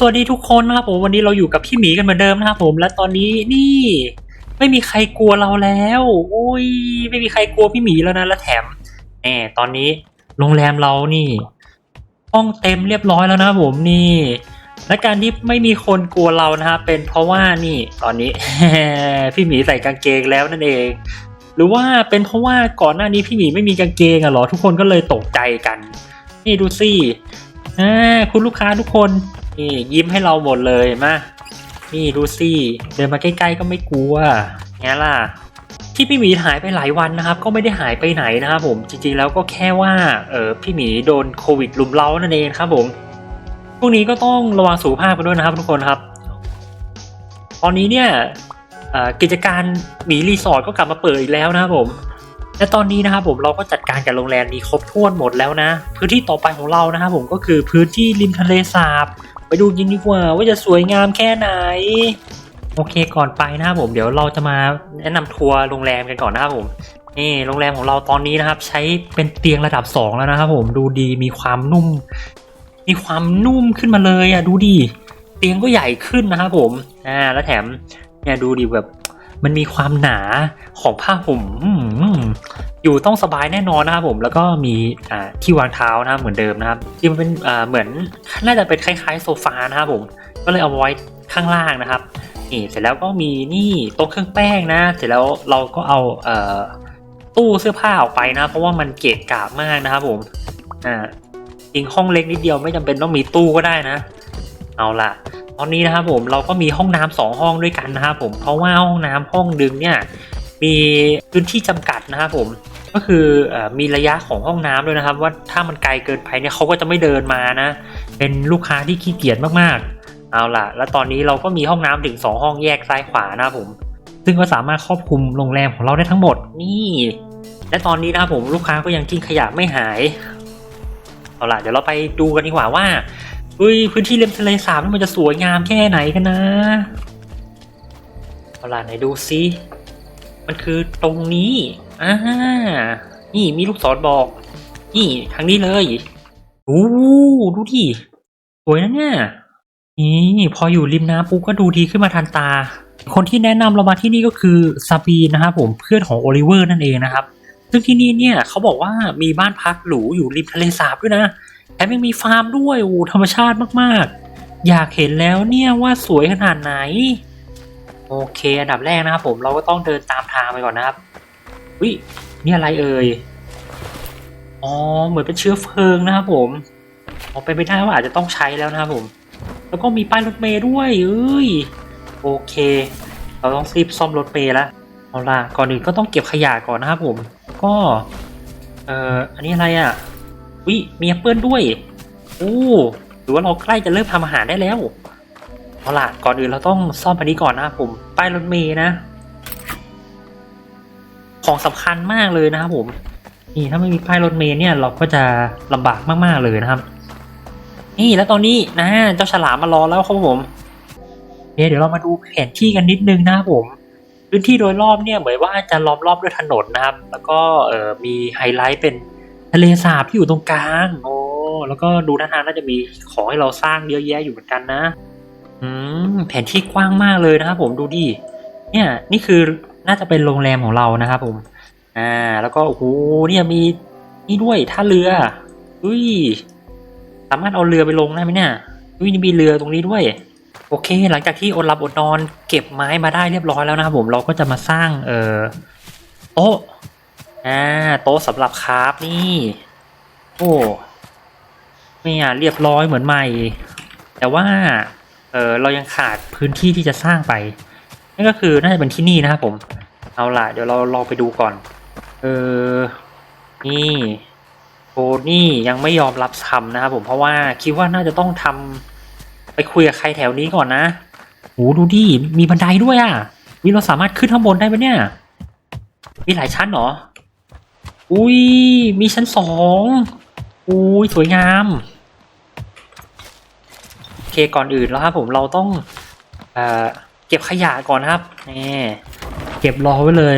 สวัสดีทุกคนนะครับผมวันนี้เราอยู่กับพี่หมีกันเหมือนเดิมนะครับผมและตอนนี้นี่ ไม่มีใครกลัวเราแล้วอุ้ยไม่มีใครกลัวพี่หมีแล้วนะและแถมแหมตอนนี้โรงแรมเรานี่ห้องเต็มเรียบร้อยแล้วนะผมนี่ และการที่ไม่มีคนกลัวเรานะครับเป็นเพราะว่านี่ตอนนี้ พี่หมีใส่กางเกงแล้วนั่นเอง หรือว่าเป็นเพราะว่าก่อนหน้านี้พี่หมีไม่มีกางเกงอะเหรอทุกคนก็เลยตกใจกัน นี่ดูสิคุณลูกค้าทุกคน นี่ยิ้มให้เราหมดเลยมานี่ดูสิเดินมาใกล้ๆก็ไม่กลัวงั้นล่ะ ที่พี่หมีหายไปหลายวันนะครับ ก็ไม่ได้หายไปไหนนะครับผมจริงๆแล้วก็แค่ว่าเออพี่หมีโดนโควิดลุมเล้านั่นเองครับผมพวกนี้ก็ต้องระวังสุขภาพกันด้วยนะครับทุกคนครับ ตอนนี้เนี่ยกิจการหมีรีสอร์ทก็กลับมาเปิดอีกแล้วนะครับผมและตอนนี้นะครับผมเราก็จัดการกับโรงแรมนี้ครบถ้วนหมดแล้วนะ พื้นที่ต่อไปของเรานะครับผมก็คือพื้นที่ริมทะเลสาบ ไปดูยินดีกว่าว่าจะสวยงามแค่ไหน โอเคก่อนไปนะครับผมเดี๋ยวเราจะมาแนะนำทัวร์โรงแรมกันก่อนนะครับผมนี่โรงแรมของเราตอนนี้นะครับ ใช้เป็นเตียงระดับสองแล้วนะครับผมดูดีมีความนุ่ม มีความนุ่มขึ้นมาเลยอะดูดิเตียงก็ใหญ่ขึ้นนะครับผมอ่าแล้วแถมเนี่ยดูดิแบบมันมีความหนาของผ้าห่ม อยู่ต้องสบายแน่นอนนะครับผมแล้วก็มีอ่าที่วางเท้านะครับเหมือนเดิมนะครับที่มันเป็นอ่าเหมือนน่าจะเป็นคล้ายๆโซฟานะครับผมก็เลยเอาไว้ข้างล่างนะครับนี่เสร็จแล้วก็มีนี่โต๊ะเครื่องแป้งนะ เสร็จแล้วเราก็เอาเอ่อตู้เสื้อผ้าออกไปนะ เพราะว่ามันเกะกะมากนะครับผมอ่าจริงห้องเล็กนิดเดียวไม่จำเป็นต้องมีตู้ก็ได้นะ เอาล่ะ ตอนนี้นะครับผมเราก็มีห้องน้ำสองห้องด้วยกันนะครับผมเพราะว่าห้องน้ำห้องดึงเนี่ยมีพื้นที่จำกัดนะครับผม ก็คืออมีระยะของห้องน้ำด้วยนะครับ ว่าถ้ามันไกลเกินไปเนี่ยเขาก็จะไม่เดินมานะ เป็นลูกค้าที่ขี้เกียจมากๆ เอาล่ะ แล้วตอนนี้เราก็มีห้องน้ำถึง 2 ห้องแยกซ้ายขวานะผม ซึ่งก็สามารถครอบคลุมโรงแรมของเราได้ทั้งหมดนี่ และตอนนี้นะครับผมลูกค้าก็ยังทิ้งขยะไม่หาย เอาล่ะเดี๋ยวเราไปดูกันดีกว่าว่าอุ้ยพื้นที่ริมทะเลสาบนี่มันจะสวยงามแค่ไหนกันนะเอาล่ะไหนดูซิมันคือตรงนี้ อ่านี่มีลูกศรบอก นี่ทางนี้เลยโอ้ดูดิสวยนะเนี่ยนี่พออยู่ริมน้ำปุ๊บก็ดูดีขึ้นมาทันตา คนที่แนะนำเรามาที่นี่ก็คือซาบีนะครับผมเพื่อนของโอลิเวอร์นั่นเองนะครับ ซึ่งที่นี่เนี่ยเขาบอกว่ามีบ้านพักหรูอยู่ริมทะเลสาบด้วยนะแถมยังมีฟาร์มด้วยโอ้ธรรมชาติมากๆ อยากเห็นแล้วเนี่ยว่าสวยขนาดไหน โอเค อันดับแรกนะครับผมเราก็ต้องเดินตามทางไปก่อนนะครับ วินี่อะไรเอ่ย อ๋อ เหมือนเป็นเชื้อเพลิงนะครับผมอ๋อไปนไปได้ว่าอาจจะต้องใช้แล้วนะครับผม แล้วก็มีป้ายรถเมย์ด้วยเอ้ย โอเค เราต้องรีบซ่อมรถเมย์ล้วเอาล่ะ ก่อนอื่นก็ต้องเก็บขยะก่อนนะครับผม ก็ เอ่อ อันนี้อะไรอะ วิมีแอปเปิลด้วย โอ้หรือว่าเราใกล้จะเริ่มทำอาหารได้แล้วเอาล่ะ ก่อนอื่นเราต้องซ่อมอันนี้ก่อนนะครับผม ป้ายรถเมย์นะ ของสำคัญมากเลยนะครับผมนี่ถ้าไม่มีป้ายรถเมย์เนี่ยเราก็จะลำบากมากๆเลยนะครับ นี่แล้วตอนนี้นะเจ้าฉลามมารอแล้วครับผมเดี๋ยวเรามาดูแผนที่กันนิดนึงนะครับผมพื้นที่โดยรอบเนี่ยเหมือนว่าจะล้อมรอบด้วยถนนนะครับ แล้วก็เออมีไฮไลท์เป็นทะเลสาบที่อยู่ตรงกลางโอ้แล้วก็ดูท่าทางน่าจะมีของให้เราสร้างเยอะแยะอยู่เหมือนกันนะอืมแผนที่กว้างมากเลยนะครับผมดูดิเนี่ยนี่คือ น่าจะเป็นโรงแรมของเรานะครับผม อ่า แล้วก็โอ้โหเนี่ยมีนี่ด้วยท่าเรืออุ้ยสามารถเอาเรือไปลงได้ไหมเนี่ยอุ้ยมีเรือตรงนี้ด้วย โอเค หลังจากที่อดหลับอดนอนเก็บไม้มาได้เรียบร้อยแล้วนะครับผมเราก็จะมาสร้างเอ่อโต๊ะอ่าโต๊ะสำหรับคราฟนี่ โอ้เนี่ยเรียบร้อยเหมือนใหม่ แต่ว่าเออเรายังขาดพื้นที่ที่จะสร้างไป นั่นก็คือน่าจะเป็นที่นี่นะครับผม เอาล่ะ เดี๋ยวเราลองไปดูก่อน เออ นี่โทนี่ยังไม่ยอมรับทำนะครับผมเพราะว่าคิดว่าน่าจะต้องทำไปคุยกับใครแถวนี้ก่อนนะโหดูดิมีบันไดด้วยอะวิเราสามารถขึ้นข้างบนได้ไหมเนี่ย มีหลายชั้นเหรอ อุ้ย มีชั้นสอง อุ้ย สวยงาม โอเค ก่อนอื่นแล้วครับผมเราต้อง เอ่อ เก็บขยะก่อนนะครับนี่เก็บรอไว้เลย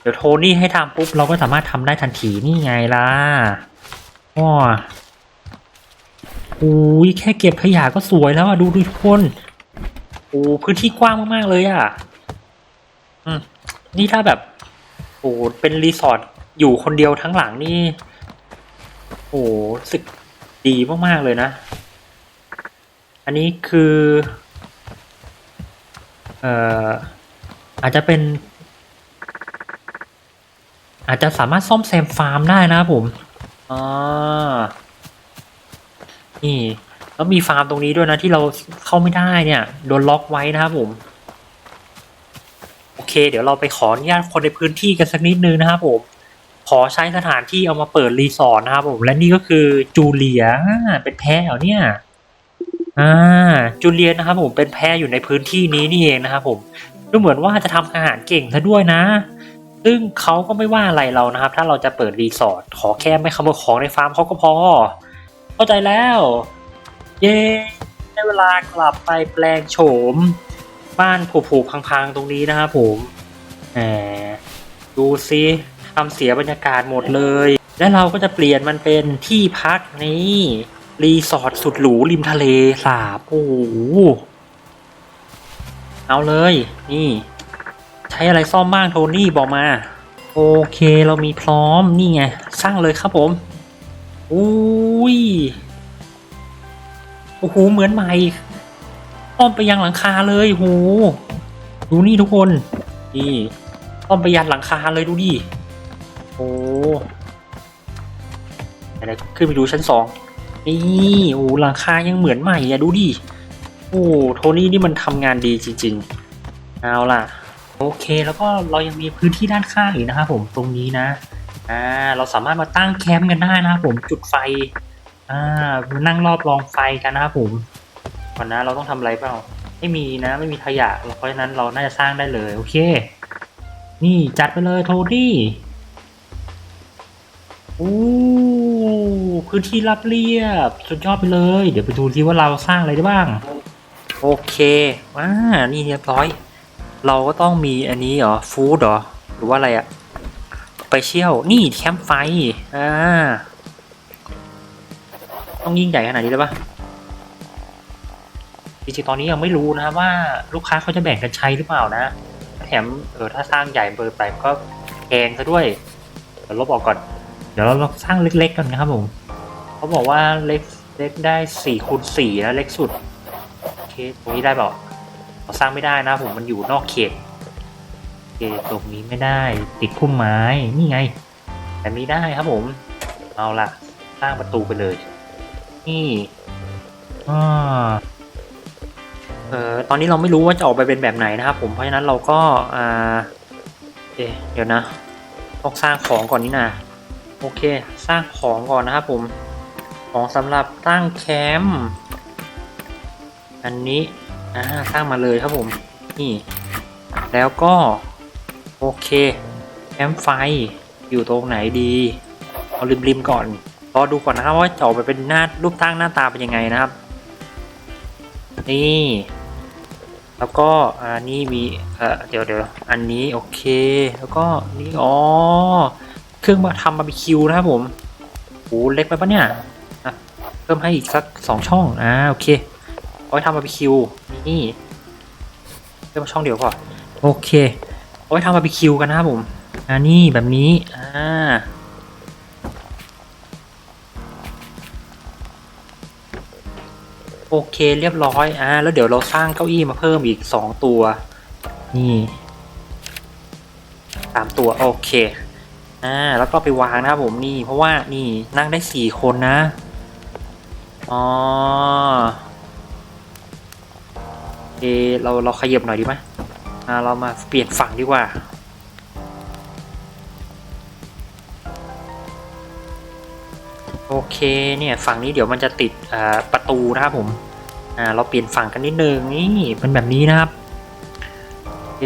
เดี๋ยวโทนี่ให้ทำปุ๊บเราก็สามารถทำได้ทันทีนี่ไงล่ะว้าโอ้อ้ยแค่เก็บขยะก็สวยแล้วอะดูดูทุกคนโอ้พื้นที่กว้างมากๆเลยอะอืมนี่ถ้าแบบโอ้เป็นรีสอร์ทอยู่คนเดียวทั้งหลังนี่โอ้สึกดีมากๆเลยนะ อันนี้คือ เอ่ออาจจะเป็น อาจจะสามารถซ่อมแซมฟาร์มได้นะครับผมอ่านี่แล้วมีฟาร์มตรงนี้ด้วยนะที่เราเข้าไม่ได้เนี่ย โดนล็อกไว้นะครับผม โอเค เดี๋ยวเราไปขออนุญาตคนในพื้นที่กันสักนิดนึงนะครับผมขอใช้สถานที่เอามาเปิดรีสอร์ทนะครับผม และนี่ก็คือจูเลียอ่าเป็นแพ้เหรอเนี่ย อ่าจูเลียนนะครับผมเป็นแพ้อยู่ในพื้นที่นี้นี่เองนะครับผมดูเหมือนว่าจะทำอาหารเก่งซะด้วยนะ ซึ่งเขาก็ไม่ว่าอะไรเรานะครับ ถ้าเราจะเปิดรีสอร์ทขอแค่ไม่ขโมยของในฟาร์มเขาก็พอ เข้าใจแล้ว เย้ได้เวลากลับไปแปลงโฉม บ้านผุๆพังๆตรงนี้นะครับผมแหมดูซิทำเสียบรรยากาศหมดเลย และเราก็จะเปลี่ยนมันเป็นที่พักนี่ รีสอร์ทสุดหรูริมทะเลสาบโอ้โหเอาเลย นี่ ใช้อะไรซ่อมบ้างโทนี่บอกมา โอเคเรามีพร้อมนี่ไง สร้างเลยครับผมอุ้ยโอ้โหเหมือนใหม่อ้อมไปยังหลังคาเลยโหดูนี่ทุกคนนี่อ้อมไปยันหลังคาเลยดูดิโอ้ไหนๆขึ้นไปดูชั้นสอง นี่โอ้หลังคายังเหมือนใหม่อะดูดิโอ้โทนี่นี่มันทำงานดีจริงๆเอาล่ะ โอเคแล้วก็เรายังมีพื้นที่ด้านข้างอีกนะครับผมตรงนี้นะอ่าเราสามารถมาตั้งแคมป์กันได้นะครับผมจุดไฟอ่านั่งรอบรองไฟกันนะครับผมก่อนนะเราต้องทำอะไรเปล่าไม่มีนะไม่มีขยะเพราะฉะนั้นเราน่าจะสร้างได้เลยโอเค นี่จัดไปเลยโทดี้อู้ พื้นที่รับเรียบ สุดยอดไปเลย เดี๋ยวไปดูที่ว่าเราสร้างอะไรได้บ้าง โอเคว้านี่เรียบร้อย เราก็ต้องมีอันนี้เหรอ ฟู้ดเหรอ หรือว่าอะไรอะไปเชี่ยว นี่แคมป์ไฟ อ่า ต้องยิ่งใหญ่ขนาดนี้เลยปะจริงๆตอนนี้ยังไม่รู้นะว่าลูกค้าเขาจะแบ่งกันใช้หรือเปล่านะ แถมเออถ้าสร้างใหญ่เบอร์ไปก็แพงซะด้วยเดี๋ยวลบออกก่อน เดี๋ยวเราลองสร้างเล็กๆกันนะครับผมเขาบอกว่าเล็กเล็กได้สี่คูณสี่นะเล็กสุดโอเคตรงนี้ได้เปล่าเราสร้างไม่ได้นะผมมันอยู่นอกเขตโอเคตรงนี้ไม่ได้ติดพุ่มไม้นี่ไงแต่นี้ได้ครับผม เอาล่ะ สร้างประตูไปเลย นี่อ่าเออตอนนี้เราไม่รู้ว่าจะออกไปเป็นแบบไหนนะครับผมเพราะฉะนั้นเราก็อ่าเอ๊ะเดี๋ยวนะต้องสร้างของก่อนนี่นะ โอเค สร้างของก่อนนะครับผมของสำหรับตั้งแคมป์อันนี้อ่าสร้างมาเลยครับผมนี่แล้วก็ โอเคแคมป์ไฟอยู่ตรงไหนดีเอาริมๆก่อนรอดูก่อนนะครับว่าจะออกไปเป็นหน้ารูปตั้งหน้าตาเป็นยังไงนะครับ นี่ แล้วก็อันนี้มีเอ่อเดี๋ยวเดี๋ยวอันนี้โอเค แล้วก็นี่อ๋อ เครื่องมาทำบาร์บีคิวนะครับผมโอ้เล็กไปปะเนี่ยเพิ่มให้อีกสักสองช่องอ่าโอเคเอาไว้ทำบาร์บีคิวนี่เพิ่มช่องเดียวพอโอเคเอาไว้ทำบาร์บีคิวกันนะครับผมอ่านี่แบบนี้อ่าโอเคเรียบร้อยอ่าแล้วเดี๋ยวเราสร้างเก้าอี้มาเพิ่มอีกสองตัว นี่สามตัว โอเค อ่าแล้วก็ไปวางนะครับผมนี่ เพราะว่านี่นั่งได้สี่คนนะอ๋อเออเราเราขยับหน่อยดีไหมอ่าเรามาเปลี่ยนฝั่งดีกว่าโอเคเนี่ยฝั่งนี้เดี๋ยวมันจะติดอ่าประตูนะครับผมอ่าเราเปลี่ยนฝั่งกันนิดนึงนี่เป็นแบบนี้นะครับโอ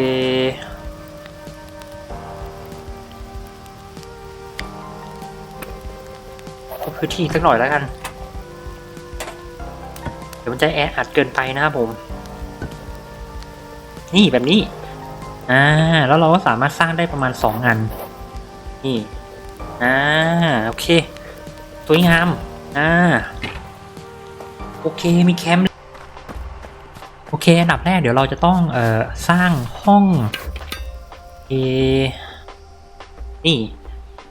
เคก็พื้นที่สักหน่อยแล้วกัน เดี๋ยวมันจะแออัดเกินไปนะครับผม นี่แบบนี้ อ่า แล้วเราก็สามารถสร้างได้ประมาณสองอัน นี่ อ่า โอเคสวยงาม อ่า โอเค มีแคมป์ โอเค อันดับแรกเดี๋ยวเราจะต้อง เอ่อ สร้างห้อง เอ นี่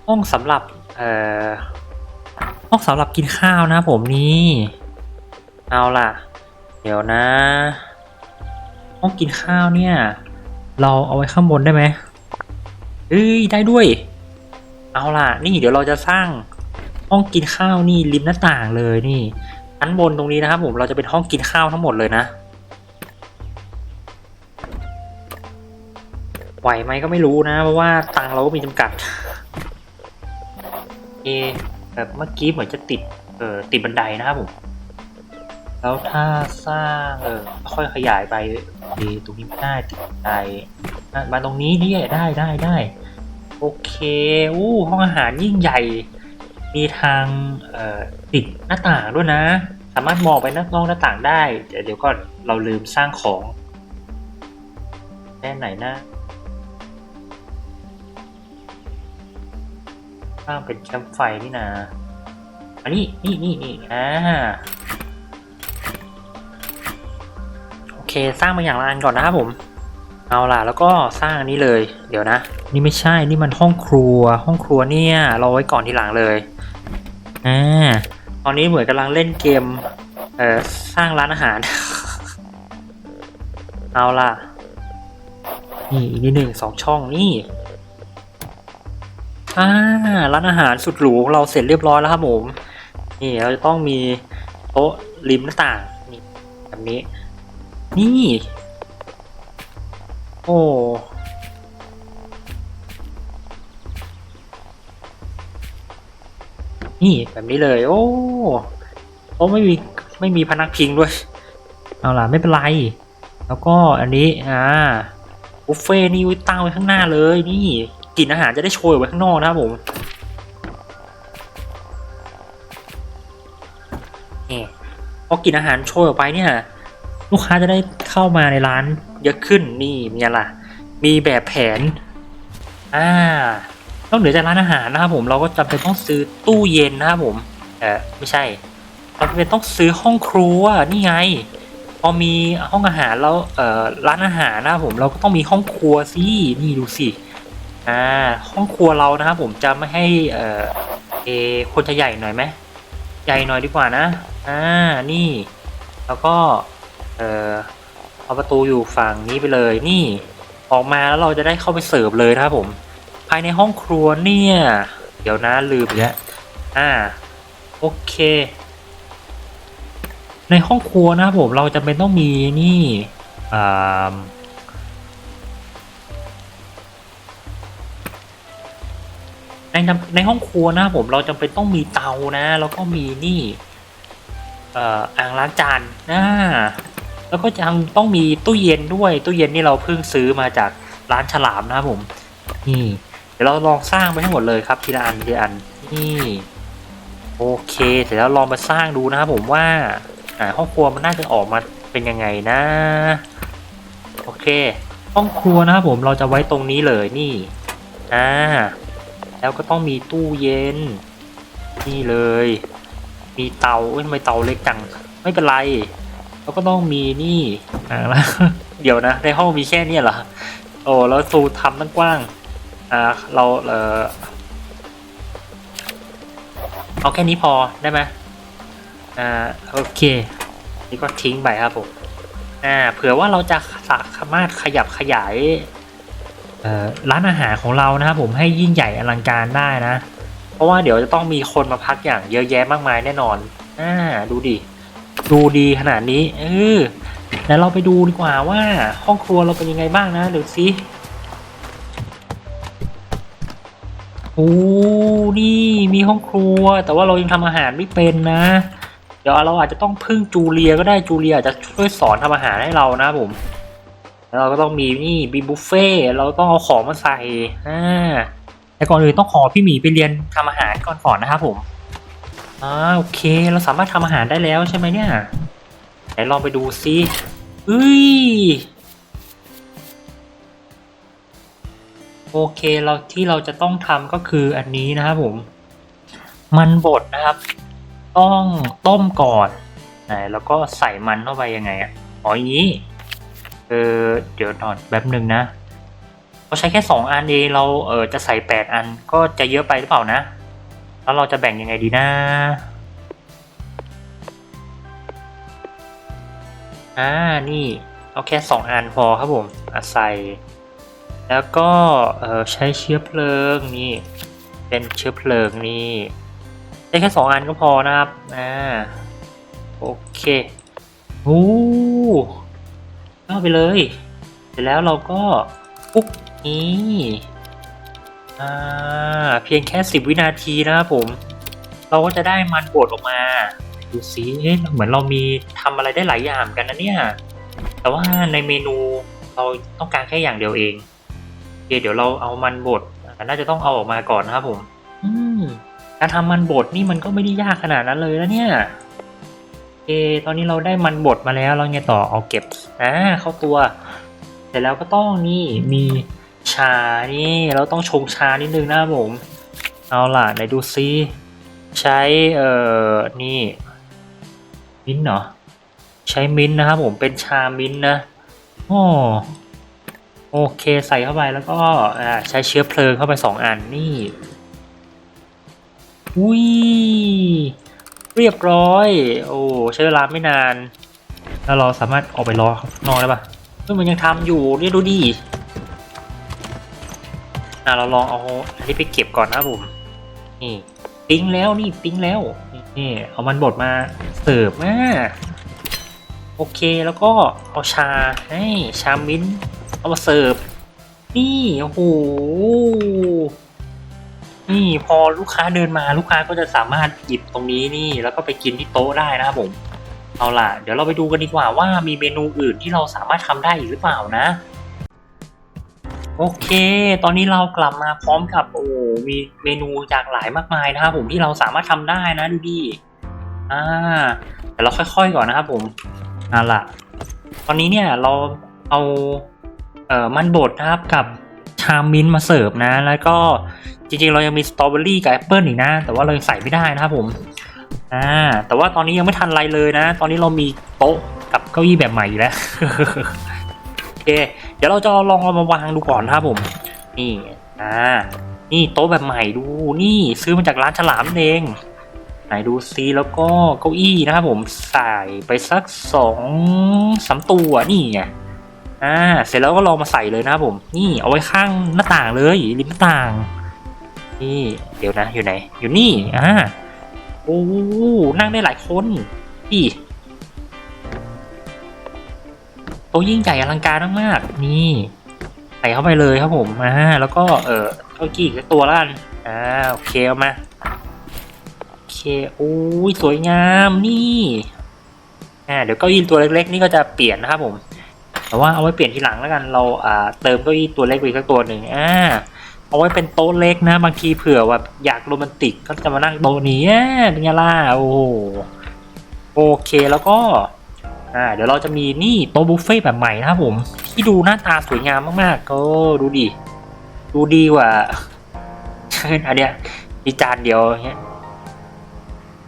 ห้องสำหรับ เอ่อ ห้องสำหรับกินข้าวนะผมนี่เอาล่ะ เดี๋ยวนะ ห้องกินข้าวเนี่ย เราเอาไว้ข้างบนได้ไหมเอ้ยได้ด้วย เอาล่ะ นี่เดี๋ยวเราจะสร้างห้องกินข้าวนี่ริมหน้าต่างเลยนี่ชั้นบนตรงนี้นะครับผมเราจะเป็นห้องกินข้าวทั้งหมดเลยนะไหวไหมก็ไม่รู้นะ เพราะว่าตังเราก็มีจำกัดเอ แบบเมื่อกี้เหมือนจะติดเอ่อติดบันไดนะครับผม แล้วถ้าสร้างเออค่อยขยายไปโอเคตรงนี้ไม่ได้ติดบันไดมาตรงนี้นี่ได้ได้ได้โอเคอู้ห้องอาหารยิ่งใหญ่ มีทางเอ่อติดหน้าต่างด้วยนะ สามารถมองไปนอกหน้าต่างได้ เดี๋ยวดีก่อนเราลืมสร้างของแน่ไหนนะ ร้างเป็นแคมป์ไฟนี่นะอันนี้นี่นี่นี่อ่าโอเคสร้างมาอย่างละอันก่อนนะครับผม เอาล่ะแล้วก็สร้างอันนี้เลย เดี๋ยวนะ นี่ไม่ใช่นี่มันห้องครัว ห้องครัวเนี่ยเราไว้ก่อนทีหลังเลยอ่าตอนนี้เหมือนกำลังเล่นเกมเอ่อสร้างร้านอาหาร เอาล่ะนี่อีกนิดหนึ่งสองช่องนี่ อ่าร้านอาหารสุดหรูของเราเสร็จเรียบร้อยแล้วครับผมนี่เราจะต้องมีโต๊ะริมหน้าต่างนี่แบบนี้ นี่ โอ้นี่แบบนี้เลย โอ้โอ้ไม่มีไม่มีพนักพิงด้วย เอาล่ะไม่เป็นไร แล้วก็อันนี้อ่าบุฟเฟ่นี่ไว้ตั้งไว้ข้างหน้าเลยนี่ กลิ่นอาหารจะได้โชยออกไว้ข้างนอกนะครับผมนี่พอกลิ่นอาหารโชยออกไปเนี่ยลูกค้าจะได้เข้ามาในร้านเยอะขึ้นนี่มีอะไรล่ะมีแบบแผนอ่านอกเหนือจากร้านอาหารนะครับผมเราก็จำเป็นต้องซื้อตู้เย็นนะครับผมเออไม่ใช่เราจำเป็นต้องซื้อห้องครัวนี่ไง พอมีห้องอาหารแล้วเอ่อร้านอาหารนะครับผมเราก็ต้องมีห้องครัวสินี่ดูสิ อ่าห้องครัวเรานะครับผมจะไม่ให้เอ่อเอควรจะใหญ่หน่อยไหมใหญ่หน่อยดีกว่านะอ่านี่ แล้วก็เอ่อเอาประตูอยู่ฝั่งนี้ไปเลยนี่ออกมาแล้วเราจะได้เข้าไปเสิร์ฟเลยนะครับผม ภายในห้องครัวเนี่ย เดี๋ยวนะลืมอีกแล้วอ่าโอเค ในห้องครัวนะครับผมเราจะเป็นต้องมีนี่อ่า ในในห้องครัวนะผมเราจำเป็นต้องมีเตานะ แล้วก็มีนี่เอ่ออ่างล้างจานนะแล้วก็ยังต้องมีตู้เย็นด้วย ตู้เย็นนี่เราเพิ่งซื้อมาจากร้านฉลามนะครับผม นี่ เดี๋ยวเราลองสร้างไปทั้งหมดเลยครับทีละอันทีละอันนี่โอเคเดี๋ยวเราลองมาสร้างดูนะครับผมว่าอ่าห้องครัวมันน่าจะออกมาเป็นยังไงนะ โอเค ห้องครัวนะครับผมเราจะไว้ตรงนี้เลยนี่อ่า แล้วก็ต้องมีตู้เย็น นี่เลย มีเตาเอ้ยทำไมเตาเล็กจัง ไม่เป็นไร แล้วก็ต้องมีนี่อ่าแล้วเดี๋ยวนะ ในห้องมีแค่นี้เหรอ โอ้แล้วซูทำตั้งกว้าง อ่า เราเออเอาแค่นี้พอได้ไหมอ่า โอเค นี่ก็ทิ้งไปครับผม อ่า เผื่อว่าเราจะสามารถขยับขยาย ร้านอาหารของเรานะครับผมให้ยิ่งใหญ่อลังการได้นะ เพราะว่าเดี๋ยวจะต้องมีคนมาพักอย่างเยอะแยะมากมายแน่นอนอ่าดูดิดูดีขนาดนี้เออแล้วเราไปดูดีกว่าว่าห้องครัวเราเป็นยังไงบ้างนะเดี๋ยวสิโอ้นี่มีห้องครัว แต่ว่าเรายังทำอาหารไม่เป็นนะ เดี๋ยวเราอาจจะต้องพึ่งจูเลียก็ได้จูเลียอาจจะช่วยสอนทำอาหารให้เรานะผม เราก็ต้องมีนี่มีบุฟเฟ่เราต้องเอาของมาใส่อ่าแต่ก่อนอื่นต้องขอพี่หมีไปเรียนทำอาหารก่อนก่อนนะครับผมอ่าโอเค เราสามารถทำอาหารได้แล้วใช่ไหมเนี่ยไหนลองไปดูซิเอ้ยโอเคเราที่เราจะต้องทำก็คืออันนี้นะครับผม มันบดนะครับ ต้องต้มก่อนไหนแล้วก็ใส่มันเข้าไปยังไงอะอ๋ออย่างนี้ เออเดี๋ยวนอนแป๊บหนึ่งนะเราใช้แค่สองอันเองเราเออจะใส่แปดอันก็จะเยอะไปหรือเปล่านะ แล้วเราจะแบ่งยังไงดีนะอ่านี่เอาแค่สองอันพอครับผมอาใส่แล้วก็เออใช้เชื้อเพลิงนี่ เป็นเชื้อเพลิงนี่ใช้แค่สองอันก็พอนะครับอ่าโอเคโอ้ เอาไปเลย เสร็จแล้วเราก็ปุ๊บนี่อ่าเพียงแค่สิบวินาทีนะครับผม เราก็จะได้มันบดออกมาดูสิเอ๊ะเหมือนเรามีทำอะไรได้หลายอย่างกันนะเนี่ย แต่ว่าในเมนูเราต้องการแค่อย่างเดียวเองเดี๋ยวเราเอามันบดน่าจะต้องเอาออกมาก่อนนะครับผม อืมการทำมันบดนี่มันก็ไม่ได้ยากขนาดนั้นเลยนะเนี่ย เค ตอนนี้เราได้มันบดมาแล้ว เราไงต่อ เอาเก็บอ่าเข้าตัว เสร็จแล้วก็ต้องนี่มีชา นี่เราต้องชงชานิดนึงนะผม เอาล่ะไหนดูซิใช้เอ่อ นี่ มิ้นเหรอใช้มิ้นนะครับผมเป็นชามิ้นนะโอ้โอเคใส่เข้าไปแล้วก็อ่าใช้เชื้อเพลิงเข้าไปสองอันนี่อุ้ย เรียบร้อย โอ้ใช้เวลาไม่นาน แล้วเราสามารถออกไปรอนอกได้ปะเฮ้ยมันยังทำอยู่เนี่ดูดิอะเราลองเอาอันนี้ไปเก็บก่อนนะผมนี่ปิ้งแล้วนี่ปิ้งแล้วนี่เอามันบดมาเสิร์ฟมาโอเคแล้วก็เอาชาให้ชามิ้นเอามาเสิร์ฟนี่โอ้โห นี่พอลูกค้าเดินมาลูกค้าก็จะสามารถหยิบตรงนี้นี่ แล้วก็ไปกินที่โต๊ะได้นะครับผม เอาล่ะ เดี๋ยวเราไปดูกันดีกว่าว่ามีเมนูอื่นที่เราสามารถทำได้อีกหรือเปล่านะ โอเค ตอนนี้เรากลับมาพร้อมกับโอ้มีเมนูจากหลายมากมายนะครับผมที่เราสามารถทำได้นะดูดิอ่าแต่เราค่อยๆก่อนนะครับผมเอาล่ะ ตอนนี้เนี่ยเราเอาเอ่อมันบดนะครับกับ ชามมิ้นมาเสิร์ฟนะ แล้วก็จริงๆ เรายังมีสตรอเบอรี่กับแอปเปิลอีกนะ แต่ว่าเรายังใส่ไม่ได้นะครับผม อ่า แต่ว่าตอนนี้ยังไม่ทันไรเลยนะ ตอนนี้เรามีโต๊ะกับเก้าอี้แบบใหม่อยู่แล้ว โอเค เดี๋ยวเราจะลองเอามาวางดูก่อนนะครับผม นี่ อ่า นี่โต๊ะแบบใหม่ดู นี่ซื้อมาจากร้านฉลามเอง ไหนดูซิแล้วก็เก้าอี้นะครับผม ใส่ไปสักสองสามตัวนี่ไง อ่า เสร็จแล้วก็ลองมาใส่เลยนะครับผม นี่เอาไว้ข้างหน้าต่างเลยริมหน้าต่าง นี่เดี๋ยวนะอยู่ไหน อยู่นี่ อ่า โอ้นั่งได้หลายคนนี่โต๊ะยิ่งใหญ่อลังการมากๆ นี่ ใส่เข้าไปเลยครับผม อ่า แล้วก็เออเก้าอี้อีกสักตัวละกันอ่าโอเคเอามาโอเคโอ้ยสวยงามนี่ อ่า เดี๋ยวเก้าอี้ตัวเล็กๆ นี่ก็จะเปลี่ยนนะครับผม แต่ว่าเอาไว้เปลี่ยนทีหลังแล้วกันเราอ่าเติมเก้าอี้ตัวเล็กไปอีกสักตัวหนึ่งอ่าเอาไว้เป็นโต๊ะเล็กนะ บางทีเผื่อแบบอยากโรแมนติกก็จะมานั่งโต๊ะนี้เป็นไงล่ะโอ้โหโอเคแล้วก็อ่าเดี๋ยวเราจะมีนี่โต๊ะบุฟเฟ่ต์แบบใหม่นะครับผมที่ดูหน้าตาสวยงามมากๆก็ดูดิดูดีกว่าอันเนี้ยมีจานเดียวเงี้ย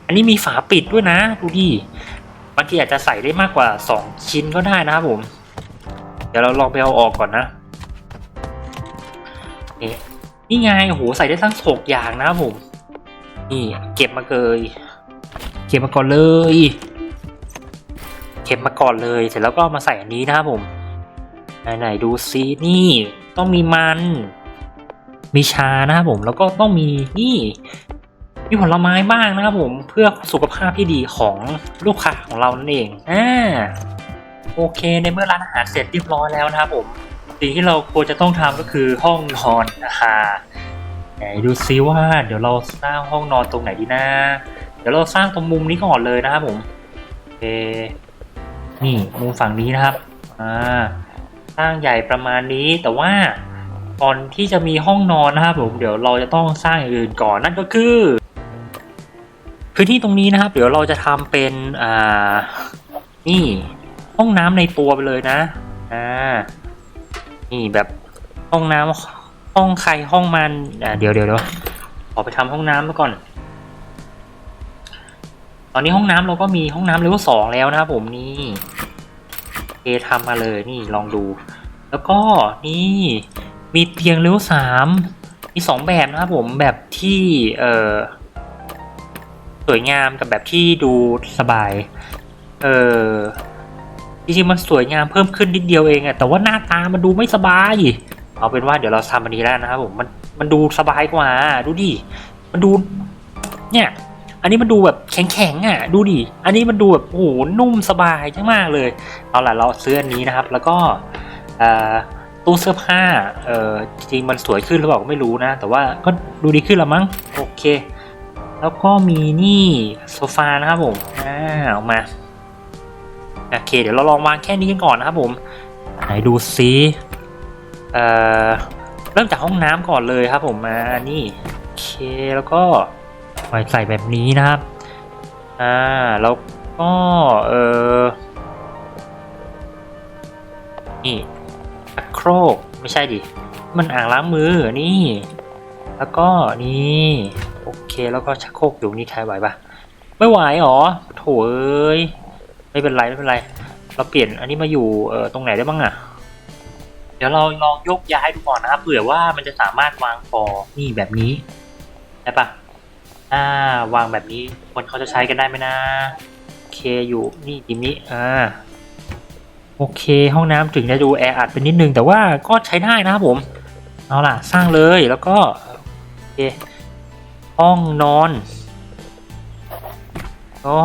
อันนี้มีฝาปิดด้วยนะ ดูดิบางทีอาจจะใส่ได้มากกว่าสองชิ้นก็ได้นะครับผม เดี๋ยวเราลองไปเอาออกก่อนนะนี่นี่ไงโหใส่ได้ทั้งหกอย่างนะผม นี่ เก็บมาเลย เก็บมาก่อนเลย เก็บมาก่อนเลย เสร็จแล้วก็มาใส่อันนี้นะครับผม ไหนๆดูซินี่ ต้องมีมัน มีชานะครับผม แล้วก็ต้องมีนี่ มีผลไม้บ้างนะครับผม เพื่อสุขภาพที่ดีของลูกค้าของเรานั่นเอง อ่า โอเคในเมื่อร้านอาหารเสร็จเรียบร้อยแล้วนะครับผมสิ่งที่เราควรจะต้องทำก็คือห้องนอนนะคะไหนดูซิว่าเดี๋ยวเราสร้างห้องนอนตรงไหนดีนะ เดี๋ยวเราสร้างตรงมุมนี้ก่อนเลยนะครับผมโอเคนี่มุมฝั่งนี้นะครับอ่าสร้างใหญ่ประมาณนี้แต่ว่าก่อนที่จะมีห้องนอนนะครับผมเดี๋ยวเราจะต้องสร้างอย่างอื่นก่อนนั่นก็คือพื้นที่ตรงนี้นะครับ เดี๋ยวเราจะทำเป็นอ่านี่ ห้องน้ำในตัวไปเลยนะ อ่า นี่แบบห้องน้ำห้องใครห้องมัน อ่าเดี๋ยวเดี๋ยวเดี๋ยวขอไปทำห้องน้ำมาก่อน ตอนนี้ห้องน้ำเราก็มีห้องน้ำเลเวลสองแล้วนะครับผมนี่เอทำมาเลยนี่ลองดู แล้วก็นี่มีเตียงเลเวลสามมีสองแบบนะครับผมแบบที่เอ่อสวยงามกับแบบที่ดูสบาย เออ จริงๆมันสวยงามเพิ่มขึ้นนิดเดียวเองอะแต่ว่าหน้าตามันดูไม่สบาย เอาเป็นว่าเดี๋ยวเราทำอันนี้แล้วนะครับผมมันมันดูสบายกว่าดูดิมันดูเนี่ยอันนี้มันดูแบบแข็งๆอะดูดิ อันนี้มันดูแบบโอ้โหนุ่มสบายจังมากเลย เอาล่ะเราซื้ออันนี้นะครับ แล้วก็ตู้เสื้อผ้าเออจริงมันสวยขึ้นหรือเปล่าก็ไม่รู้นะ แต่ว่าก็ดูดีขึ้นละมั้งโอเค แล้วก็มีนี่โซฟานะครับผมอ่าออกมา โอเค เดี๋ยวเราลองวางแค่นี้กันก่อนนะครับผมไหนดูซิเอ่อเริ่มจากห้องน้ำก่อนเลยครับ ผมมานี่โอเคแล้วก็ใส่แบบนี้นะครับอ่าแล้วก็เออนี่ชักโครกไม่ใช่ดิ มันอ่างล้างมือนี่ แล้วก็นี่โอเคแล้วก็ชักโครกอยู่นี่ใช้ไหวปะไม่ไหวหรอโถเอ้ย ไม่เป็นไรไม่เป็นไร เราเปลี่ยนอันนี้มาอยู่เออตรงไหนได้บ้างอะเดี๋ยวเราลองยกย้ายดูก่อนนะครับเผื่อว่ามันจะสามารถวางฟอนี่แบบนี้ได้ปะอ่าวางแบบนี้คนเขาจะใช้กันได้ไหมนะโอเคอยู่นี่ดิมิอ่าโอเค ห้องน้ำถึงจะดูแออัดไปนิดนึงแต่ว่าก็ใช้ได้นะครับผมเอาล่ะสร้างเลยแล้วก็โอเคห้องนอนก็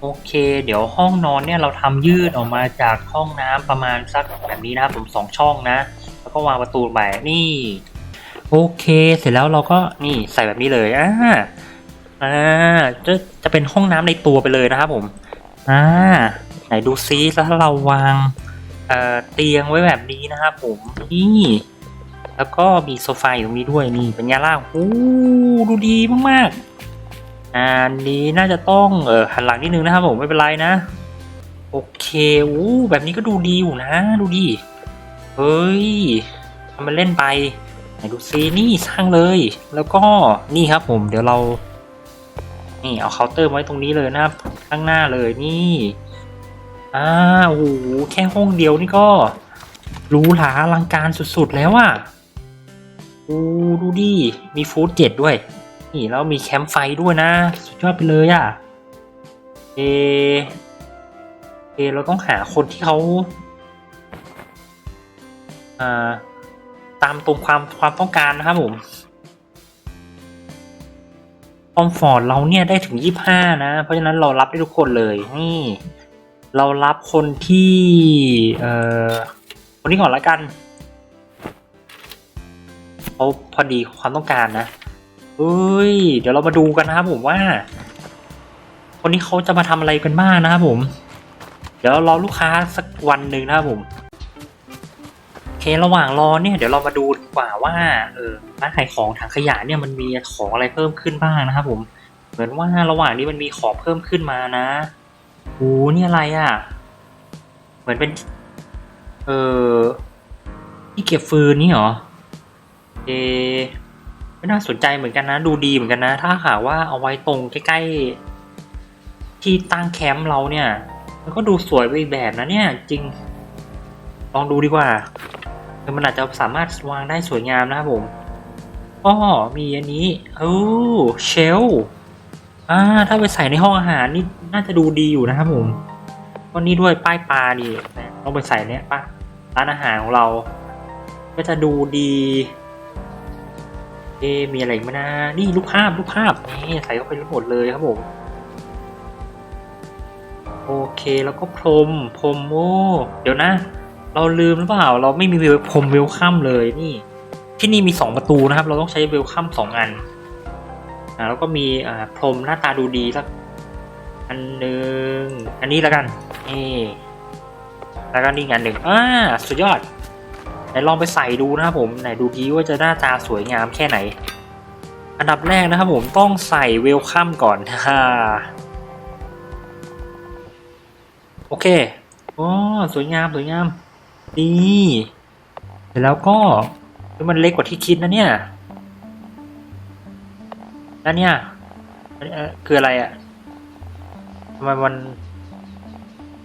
โอเค เดี๋ยวห้องนอนเนี่ยเราทำยืดออกมาจากห้องน้ำประมาณสักแบบนี้นะครับผมสองช่องนะ แล้วก็วางประตูไปนี่ โอเค เสร็จแล้วเราก็นี่ใส่แบบนี้เลยอ่าอ่าจะจะเป็นห้องน้ำในตัวไปเลยนะครับผมอ่าไหนดูซิแล้วถ้าเราวางเอ่อเตียงไว้แบบนี้นะครับผมนี่แล้วก็มีโซฟาอยู่ตรงนี้ด้วยนี่เป็นไงล่ะโอ้ดูดีมากๆ อันนี้น่าจะต้องเออหันหลังนิดนึงนะครับผมไม่เป็นไรนะ โอเคอู้แบบนี้ก็ดูดีอยู่นะ ดูดิเฮ้ยทำมันเล่นไปไหนดูซินี่สร้างเลย แล้วก็นี่ครับผมเดี๋ยวเรา นี่เอาเคาน์เตอร์ไว้ตรงนี้เลยนะครับข้างหน้าเลยนี่อ่าโอ้โหแค่ห้องเดียวนี่ก็หรูหราอลังการสุดๆแล้วอะโอ้ดูดิมีฟู้ดเจ็ดด้วย นี่แล้วมีแคมป์ไฟด้วยนะ สุดยอดไปเลยอะ่ะเอเอเราต้องหาคนที่เขาอ่าตามตรงความความต้องการนะครับผมคอมฟอร์ตเราเนี่ยได้ถึงยี่ห้านะ เพราะฉะนั้นเรารับได้ทุกคนเลย นี่ เรารับคนที่เอ่อคนนี้ก่อนละกันเขาพอดีความต้องการนะ เฮ้ย เดี๋ยวเรามาดูกันนะครับผมว่า คนนี้เขาจะมาทำอะไรกันบ้างนะครับผม เดี๋ยวรารอลูกค้าสักวันหนึ่งนะครับผมโอเคระหว่างรอเนี่ยเดี๋ยวเรามาดูดีกว่าว่าเออร้านขายของถังขยะเนี่ยมันมีของอะไรเพิ่มขึ้นบ้างนะครับผม เหมือนว่าระหว่างนี้มันมีของเพิ่มขึ้นมานะโอ้นี่อะไรอะ่ะ เหมือนเป็น เออที่เก็บฟืนนี่เหรอเอ ไม่น่าสนใจเหมือนกันนะ ดูดีเหมือนกันนะ ถ้าหากว่าเอาไว้ตรงใกล้ๆ ที่ตั้งแคมป์เราเนี่ย มันก็ดูสวยไปอีกแบบนะเนี่ย จริง ลองดูดีกว่ามันอาจจะสามารถวางได้สวยงามนะครับผมอ้อมีอันนี้โอ้เชลอ่าถ้าไปใส่ในห้องอาหารนี่น่าจะดูดีอยู่นะครับผมก็นี่ด้วยป้ายปลาดิต้องไปใส่เนี้ยป่ะร้านอาหารของเรา ก็จะดูดี เอมีอะไรอีกไหมนะนี่รูปภาพรูปภาพนี่ใส่เข้าไปทั้งหมดเลยครับผม โอเคแล้วก็พรมพรมโอ้เดี๋ยวนะ เราลืมหรือเปล่า เราไม่มีเวลพรมเวลคัมเลยนี่ ที่นี่มีสองประตูนะครับ เราต้องใช้เวลคัมสองอันอ่าแล้วก็มีอ่าพรมหน้าตาดูดีสักอันหนึ่งอันนี้แล้วกันนี่แล้วก็นี่อีกอันหนึ่งอ่าสุดยอด ไหนลองไปใส่ดูนะครับผมไหนดูทีว่าจะหน้าตาสวยงามแค่ไหน อันดับแรกนะครับผมต้องใส่เวลคัมก่อนฮ่าโอเคอ๋อสวยงามสวยงามดีเสร็จแล้วก็มันเล็กกว่าที่คิดนะเนี่ยแล้วเนี่ยคืออะไรอะ่ะทำไมมัน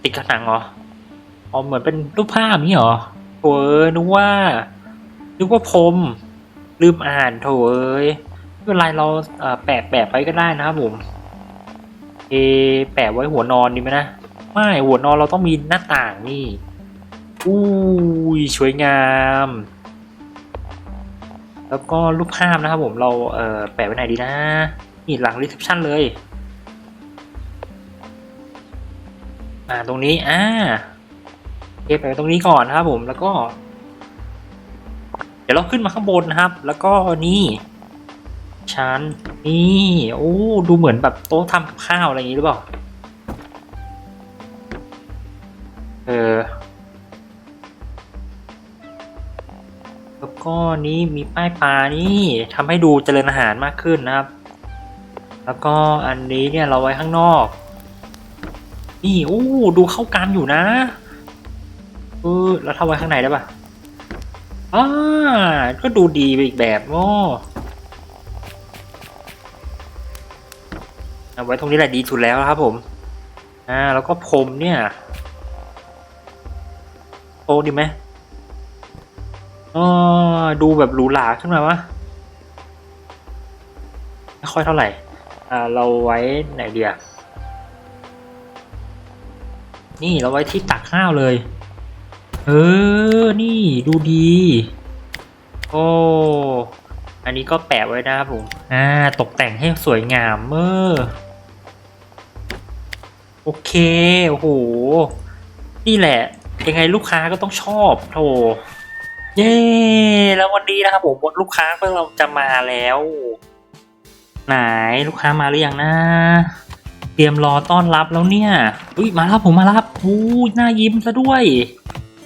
ติดกระหนังเหรออ๋อเหมือนเป็นรูปภาพนี่เหรอ โถเอ้ยนึกว่า นึกว่าพรมลืมอ่านโถเอ้ยไม่เป็นไรเราเอ่อแปะแปะไปก็ได้นะครับผมเอแปะไว้หัวนอนดีไหมนะไม่หัวนอนเราต้องมีหน้าต่างนี่อู้ยสวยงาม แล้วก็รูปภาพนะครับผมเราเอ่อแปะไว้ไหนดีนะนี่หลังรีเซพชันเลย อ่าตรงนี้อ่า เคไปตรงนี้ก่อนนะครับผมแล้วก็ เดี๋ยวเราขึ้นมาข้างบนนะครับ แล้วก็นี่ชั้นนี่โอ้ดูเหมือนแบบโต๊ะทำกับข้าวอะไรอย่างนี้หรือเปล่าเออแล้วก็นี้มีป้ายปลานี่ทำให้ดูเจริญอาหารมากขึ้นนะครับ แล้วก็อันนี้เนี่ยเราไว้ข้างนอก นี่โอ้ดูเข้ากันอยู่นะ เออแล้วถ้าไว้ข้างในได้ปะอ่าก็ดูดีไปอีกแบบโอ้เอาไว้ตรงนี้แหละดีสุดแล้วครับผม อ่า แล้วก็พรมเนี่ยโอ้ดีไหมอ๋อดูแบบหรูหราขึ้นมาวะไม่ค่อยเท่าไหร่ อ่า เราไว้ไหนเดียนี่เราไว้ที่ตักข้าวเลย เออ นี่ดูดี โอ้ อันนี้ก็แปะไว้นะครับผม อ่า ตกแต่งให้สวยงามเมอโอเค โอ้โห นี่แหละ ยังไงลูกค้าก็ต้องชอบโถเย้ แล้ววันนี้นะครับผมลูกค้าก็เราจะมาแล้ว ไหนลูกค้ามาหรือยังนะ เตรียมรอต้อนรับแล้วเนี่ย อุ้ยมาแล้วผมมาแล้วครับอู้หน้ายิ้มซะด้วย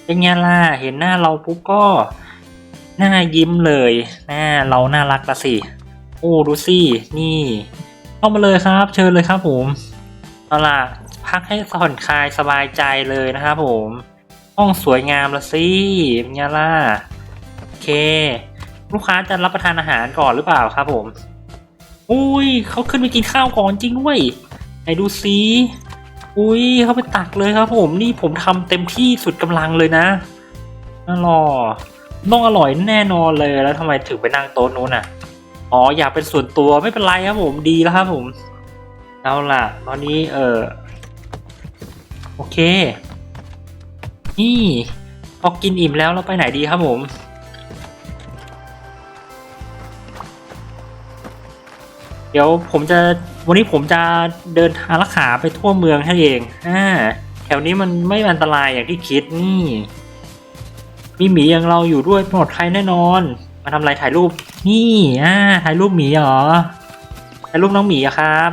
เป็นไงล่ะเห็นหน้าเราปุ๊บก็หน้ายิ้มเลยหน้าเราน่ารักละสิโอ้ดูสินี่ เข้ามาเลยครับ เชิญเลยครับผมเอาล่ะพักให้ผ่อนคลายสบายใจเลยนะครับผมห้องสวยงามละสิเป็นไงล่ะโอเค ลูกค้าจะรับประทานอาหารก่อนหรือเปล่าครับผม อุ้ยเขาขึ้นไปกินข้าวก่อนจริงด้วยไหนดูซิ อุ้ยเขาไปตักเลยครับผมนี่ผมทำเต็มที่สุดกำลังเลยนะน่ารอต้องอร่อยแน่นอนเลยแล้วทำไมถึงไปนั่งโต๊ะนู้นอะอ๋ออยากเป็นส่วนตัวไม่เป็นไรครับผมดีแล้วครับผมเอาล่ะ ตอนนี้เออโอเค นี่พอกินอิ่มแล้วเราไปไหนดีครับผมเดี๋ยวผมจะ วันนี้ผมจะเดินทางลักขาไปทั่วเมืองให้เองอ่าแถวนี้มันไม่อันตรายอย่างที่คิดนี่ มีหมีอย่างเราอยู่ด้วยปลอดภัยแน่นอน มาทำอะไรถ่ายรูป นี่อ่าถ่ายรูปหมีเหรอถ่ายรูปน้องหมีอะครับ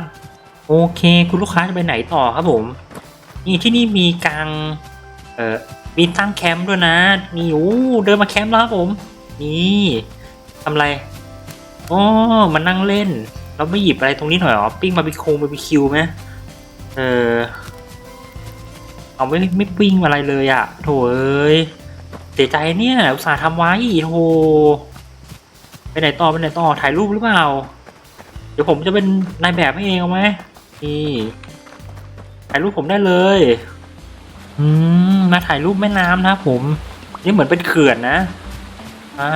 โอเค คุณลูกค้าจะไปไหนต่อครับผม นี่ที่นี่มีกางเอ่อมีตั้งแคมป์ด้วยนะนี่โอ้เดินมาแคมป์แล้วครับผม นี่ทำอะไรอ๋อมานั่งเล่น เราไม่หยิบอะไรตรงนี้หน่อยหรอ ปิ้งบาร์บีคิวบาร์บีคิวไหมเออ เอาไม่ไม่ปิ้งอะไรเลยอะ่ะโถเอ้ยเสียใจเนี่ยอุตส่าห์ทำไว้โถไปไหนต่อไปไหนต่อถ่ายรูปหรือเปล่า เดี๋ยวผมจะเป็นนายแบบให้เองเอาไหมนี่ถ่ายรูปผมได้เลย อืมมาถ่ายรูปแม่น้ำนะผม นี่เหมือนเป็นเขื่อนนะ อ่า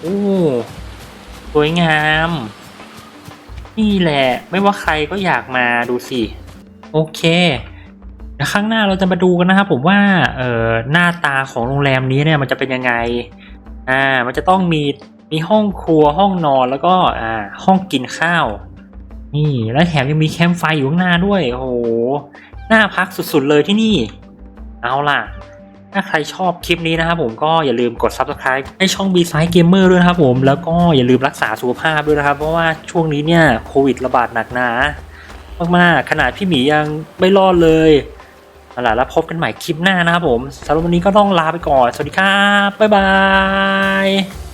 โอ้สวยงาม นี่แหละ ไม่ว่าใครก็อยากมาดูสิโอเคเดี๋ยวข้างหน้าเราจะมาดูกันนะครับผมว่าเอ่อหน้าตาของโรงแรมนี้เนี่ยมันจะเป็นยังไงอ่ามันจะต้องมีมีห้องครัวห้องนอนแล้วก็อ่าห้องกินข้าว นี่แล้วแถมยังมีแคมป์ไฟอยู่ข้างหน้าด้วยโอ้โหน่าพักสุดๆเลยที่นี่ เอาล่ะ ถ้าใครชอบคลิปนี้นะครับผมก็อย่าลืมกด subscribe ให้ช่อง b s i d e Gamer ด้วยนะครับผมแล้วก็อย่าลืมรักษาสุขภาพด้วยนะครับ เพราะว่าช่วงนี้เนี่ยโควิดระบาดหนักหนามากๆขนาดพี่หมียังไม่รอดเลยเอาล่ะแล้วพบกันใหม่คลิปหน้านะครับผมสำหรับวันนี้ก็ต้องลาไปก่อน สวัสดีครับ บ๊ายบาย